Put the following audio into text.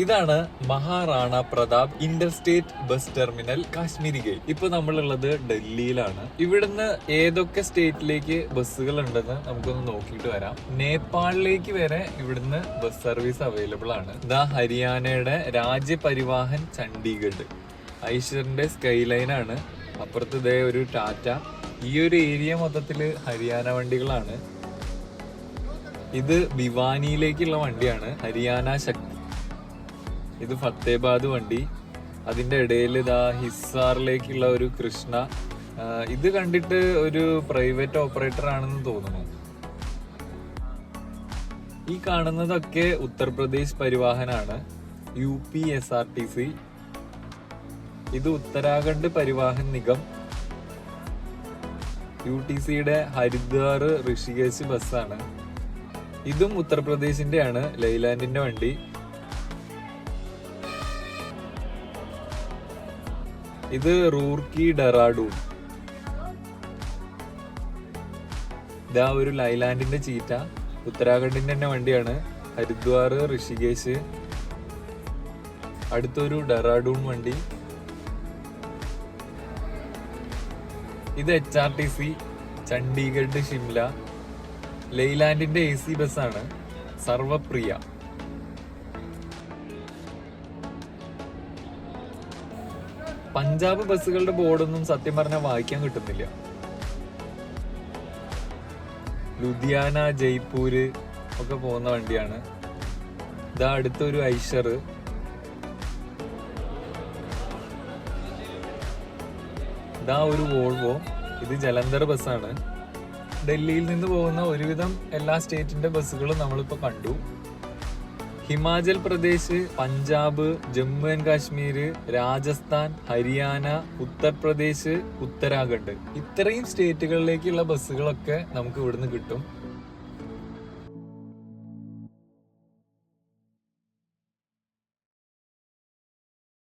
ഇതാണ് Maharana Pratap interstate bus terminal Kashmiri gate. ഇപ്പൊ നമ്മളുള്ളത് ഡൽഹിയിലാണ്. ഇവിടുന്ന് ഏതൊക്കെ സ്റ്റേറ്റിലേക്ക് ബസ്സുകൾ ഉണ്ടെന്ന് നമുക്കൊന്ന് നോക്കിയിട്ട് വരാം. നേപ്പാളിലേക്ക് വരെ ഇവിടുന്ന് ബസ് സർവീസ് അവൈലബിൾ ആണ്. ഇതാ ഹരിയാനയുടെ രാജ്യപരിവാഹൻ ചണ്ഡീഗഡ്. ഐശ്വറിന്റെ സ്കൈ ലൈൻ ആണ്. അപ്പുറത്ത് ഇതേ ഒരു ടാറ്റ. ഈ ഒരു ഏരിയ മൊത്തത്തിൽ ഹരിയാന വണ്ടികളാണ്. ഇത് ഭിവാനിയിലേക്കുള്ള വണ്ടിയാണ്. ഹരിയാന ശക്തി ഇത് ഫത്തേബാദ് വണ്ടി. അതിന്റെ ഇടയിൽ ഇതാ ഹിസാറിലേക്കുള്ള ഒരു കൃഷ്ണ. ഇത് കണ്ടിട്ട് ഒരു പ്രൈവറ്റ് ഓപ്പറേറ്റർ ആണെന്ന് തോന്നുന്നു. ഈ കാണുന്നതൊക്കെ Uttar Pradesh പരിവാഹനാണ്. U P S R T C. ഇത് ഉത്തരാഖണ്ഡ് പരിവാഹൻ നിഗം. യു ടി സിയുടെ ഹരിദ്വാർ ഋഷികേശ് ബസ്സാണ്. ഇതും ഉത്തർപ്രദേശിന്റെയാണ് ലൈലാൻഡിന്റെ വണ്ടി. ഇത് റൂർക്കി ഡെറാഡൂൺ. ഇതാ ഒരു ലൈലാൻഡിന്റെ ചീറ്റ. ഉത്തരാഖണ്ഡിന്റെ തന്നെ വണ്ടിയാണ്. ഹരിദ്വാർ ഋഷികേശ്. അടുത്തൊരു ഡെറാഡൂൺ വണ്ടി. ഇത് H R T C Chandigarh Shimla. ലൈലാൻഡിന്റെ A C ആണ്. സർവപ്രിയ. പഞ്ചാബ് ബസ്സുകളുടെ ബോർഡൊന്നും സത്യം പറഞ്ഞാൽ വായിക്കാൻ കിട്ടുന്നില്ല. ലുധിയാന ജയ്പൂര് ഒക്കെ പോകുന്ന വണ്ടിയാണ്. ഇതാ അടുത്തൊരു ഐഷർ. ഇതാ ഒരു വോൾവോ. ഇത് ജലന്ധർ ബസ്സാണ്. ഡൽഹിയിൽ നിന്ന് പോകുന്ന ഒരുവിധം എല്ലാ സ്റ്റേറ്റിന്റെ ബസ്സുകളും നമ്മളിപ്പോ കണ്ടു. ഹിമാചൽ പ്രദേശ് പഞ്ചാബ് ജമ്മു ആൻഡ് കാശ്മീർ രാജസ്ഥാൻ ഹരിയാന ഉത്തർപ്രദേശ് ഉത്തരാഖണ്ഡ്. ഇത്രയും സ്റ്റേറ്റുകളിലേക്കുള്ള ബസ്സുകളൊക്കെ നമുക്ക് ഇവിടുന്ന് കിട്ടും.